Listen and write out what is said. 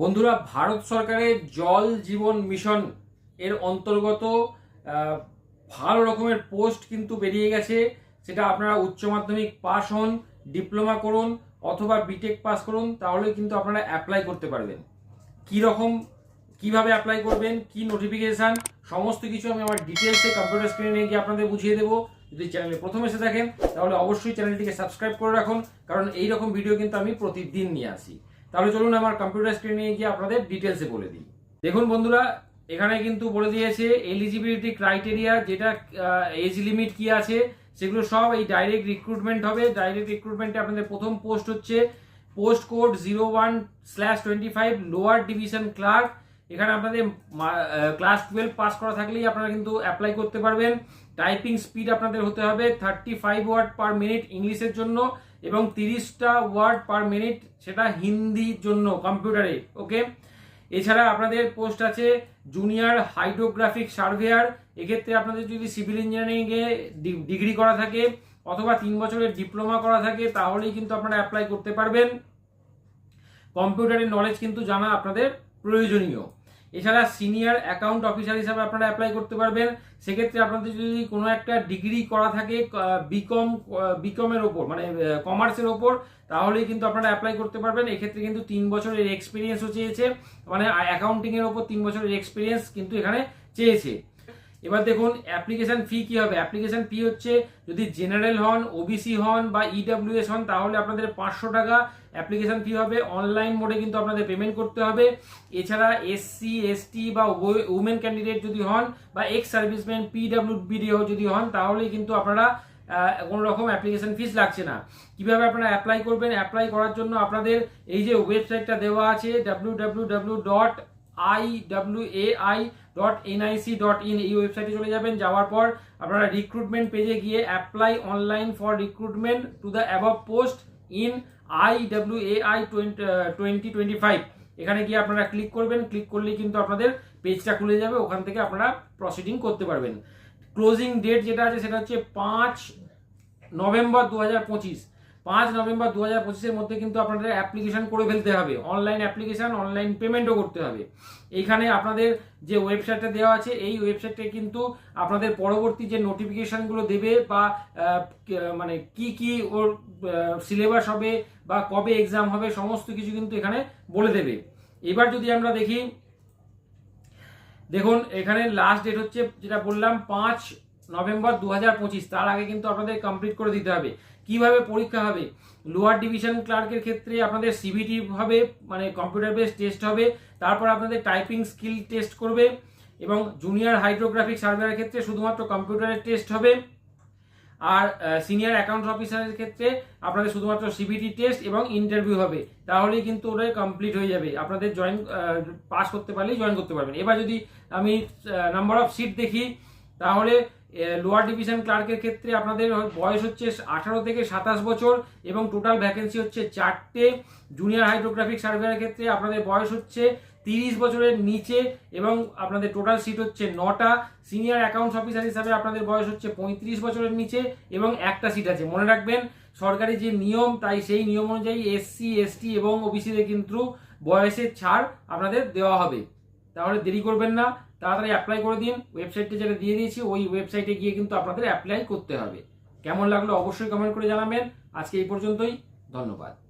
বন্ধুরা, ভারত সরকারের জল জীবন মিশন এর অন্তর্গত ভালো রকমের পোস্ট কিন্তু বেরিয়ে গেছে। সেটা আপনারা উচ্চ মাধ্যমিক পাস হন, ডিপ্লোমা করুন অথবা বিটেক পাস করুন, তাহলে কিন্তু আপনারা অ্যাপ্লাই করতে পারবেন। কি রকম, কীভাবে অ্যাপ্লাই করবেন, কি নোটিফিকেশন সমস্ত কিছু আমি আমার ডিটেলসে কম্পিউটার স্ক্রিনে গিয়ে আপনাদের বুঝিয়ে দেবো। যদি চ্যানেলে প্রথম এসে থাকেন, তাহলে অবশ্যই চ্যানেলটিকে সাবস্ক্রাইব করে রাখুন, কারণ এই রকম ভিডিও কিন্তু আমি প্রতিদিন নিয়ে আসি। তাহলে চলুন আমার কম্পিউটার স্ক্রিনে গিয়ে আপনাদের ডিটেলসে বলে দিই। দেখুন বন্ধুরা, এখানে কিন্তু বলে দিয়েছে এলিজিবিলিটি ক্রাইটেরিয়া যেটা এজ লিমিট কি আছে, সেগুলো সব এই ডাইরেক্ট রিক্রুটমেন্ট হবে। ডাইরেক্ট রিক্রুটমেন্টে আপনাদের প্রথম পোস্ট হচ্ছে post code zero one slash twenty five lower division clerk এখানে আপনাদের ক্লাস টুয়েলভ পাস করা থাকলেই আপনারা কিন্তু অ্যাপ্লাই করতে পারবেন। টাইপিং স্পিড আপনাদের হতে হবে thirty five word per minute ইংলিশের জন্য। এবং তিরিশটা ওয়ার্ড পার মিনিট সেটা হিন্দির জন্য কম্পিউটারে, ওকে? এছাড়া আপনাদের পোস্ট আছে জুনিয়র হাইড্রোগ্রাফিক সার্ভেয়ার। এক্ষেত্রে আপনাদের যদি সিভিল ইঞ্জিনিয়ারিংয়ে ডিগ্রি করা থাকে অথবা তিন বছরের ডিপ্লোমা করা থাকে, তাহলেই কিন্তু আপনারা অ্যাপ্লাই করতে পারবেন। কম্পিউটারের নলেজ কিন্তু জানা আপনাদের প্রয়োজনীয়। এছাড়া সিনিয়র অ্যাকাউন্ট অফিসার হিসাবে আপনারা অ্যাপ্লাই করতে পারবেন। সেক্ষেত্রে আপনাদের যদি কোনো একটা ডিগ্রি করা থাকে বিকম বিকমের ওপর মানে কমার্সের ওপর, তাহলেই কিন্তু আপনারা অ্যাপ্লাই করতে পারবেন। এক্ষেত্রে কিন্তু তিন বছরের এক্সপিরিয়েন্সও চেয়েছে। মানে অ্যাকাউন্টিংয়ের ওপর তিন বছরের এক্সপিরিয়েন্স কিন্তু এখানে চেয়েছে। এবার দেখুন অ্যাপ্লিকেশন ফি কি হবে? অ্যাপ্লিকেশন ফি হচ্ছে যদি জেনারেল হন ওবিসি হন বা ইডাব্লিউএস হন, তাহলে আপনাদের পাঁচশো টাকা অ্যাপ্লিকেশন ফি হবে। অনলাইন মোডে কিন্তু আপনাদের পেমেন্ট করতে হবে। এছাড়া এসসি এসটি বা উমেন ক্যান্ডিডেট যদি হন বা এক্স সার্ভিসম্যান পিডাব্লিউবিডিও যদি হন তাহলেই কিন্তু আপনারা কোনো রকম অ্যাপ্লিকেশন ফিস লাগছে না। কীভাবে আপনারা অ্যাপ্লাই করবেন? অ্যাপ্লাই করার জন্য আপনাদের এই যে ওয়েবসাইটটা দেওয়া আছে W W W dot I A I dot NIC dot in এই ওয়েবসাইটে চলে যাবেন। যাওয়ার পর আপনারা রিক্রুটমেন্ট পেজে গিয়ে apply online for recruitment to the above post in I W A I twenty twenty five এখানে গিয়ে আপনারা ক্লিক করবেন। ক্লিক করলেই কিন্তু আপনাদের পেজটা খুলে যাবে। ওখান থেকে আপনারা প্রসিডিং করতে পারবেন। ক্লোজিং ডেট যেটা আছে সেটা হচ্ছে পাঁচ নভেম্বর দু হাজার পঁচিশ। পাঁচ নভেম্বর দু হাজার পঁচিশের মধ্যে কিন্তু আপনাদের অ্যাপ্লিকেশন করে ফেলতে হবে। অনলাইন অ্যাপ্লিকেশন অনলাইন পেমেন্টও করতে হবে। এইখানে আপনাদের যে ওয়েবসাইটটা দেওয়া আছে, এই ওয়েবসাইটে কিন্তু আপনাদের পরবর্তী যে নোটিফিকেশনগুলো দেবে বা মানে কি কি ওর সিলেবাস হবে বা কবে এক্সাম হবে, সমস্ত কিছু কিন্তু এখানে বলে দেবে। এবার যদি আমরা দেখি, দেখুন, এখানে লাস্ট ডেট হচ্ছে, যেটা বললাম, পাঁচ নভেম্বর দু হাজার পঁচিশ, তার আগে কিন্তু আপনাদের কমপ্লিট করে দিতে হবে। কীভাবে পরীক্ষা হবে? লোয়ার ডিভিশন ক্লার্কের ক্ষেত্রে আপনাদের সিবিটি হবে মানে কম্পিউটার বেস টেস্ট হবে, তারপর আপনাদের টাইপিং স্কিল টেস্ট করবে, এবং জুনিয়র হাইড্রোগ্রাফিক সার্ভেয়ারের ক্ষেত্রে শুধুমাত্র কম্পিউটারের টেস্ট হবে, আর সিনিয়র অ্যাকাউন্ট অফিসারের ক্ষেত্রে আপনাদের শুধুমাত্র সিবিটি টেস্ট এবং ইন্টারভিউ হবে। তাহলেই কিন্তু ওটাই কমপ্লিট হয়ে যাবে। আপনাদের জয়েন পাস করতে পারলেই জয়েন করতে পারবেন। এবার যদি আমি নাম্বার অফ সিট দেখি তাহলে লোয়ার ডিভিশন ক্লার্কের ক্ষেত্রে আপনাদের বয়স হচ্ছে আঠারো থেকে সাতাশ বছর এবং টোটাল ভ্যাকেন্সি হচ্ছে চারটে। জুনিয়র হাইড্রোগ্রাফিক সার্ভেয়ারের ক্ষেত্রে আপনাদের বয়স হচ্ছে তিরিশ বছরের নিচে এবং আপনাদের টোটাল সিট হচ্ছে নটা। সিনিয়র অ্যাকাউন্টস অফিসার হিসাবে আপনাদের বয়স হচ্ছে পঁয়ত্রিশ বছরের নিচে এবং একটা সিট আছে। মনে রাখবেন, সরকারি যে নিয়ম, তাই সেই নিয়ম অনুযায়ী এসসি এসটি এবং ওবিসিদের কিন্তু বয়সের ছাড় আপনাদের দেওয়া হবে। তাহলে দেরি করবেন না। তাড়াতাড়ি অ্যাপ্লাই করে দিন। ওয়েবসাইটটা যেটা দিয়ে দিয়েছি, ওই ওয়েবসাইটে গিয়ে কিন্তু আপনাদের অ্যাপ্লাই করতে হবে। কেমন লাগল অবশ্যই কমেন্ট করে জানাবেন। আজকে এই পর্যন্তই। ধন্যবাদ।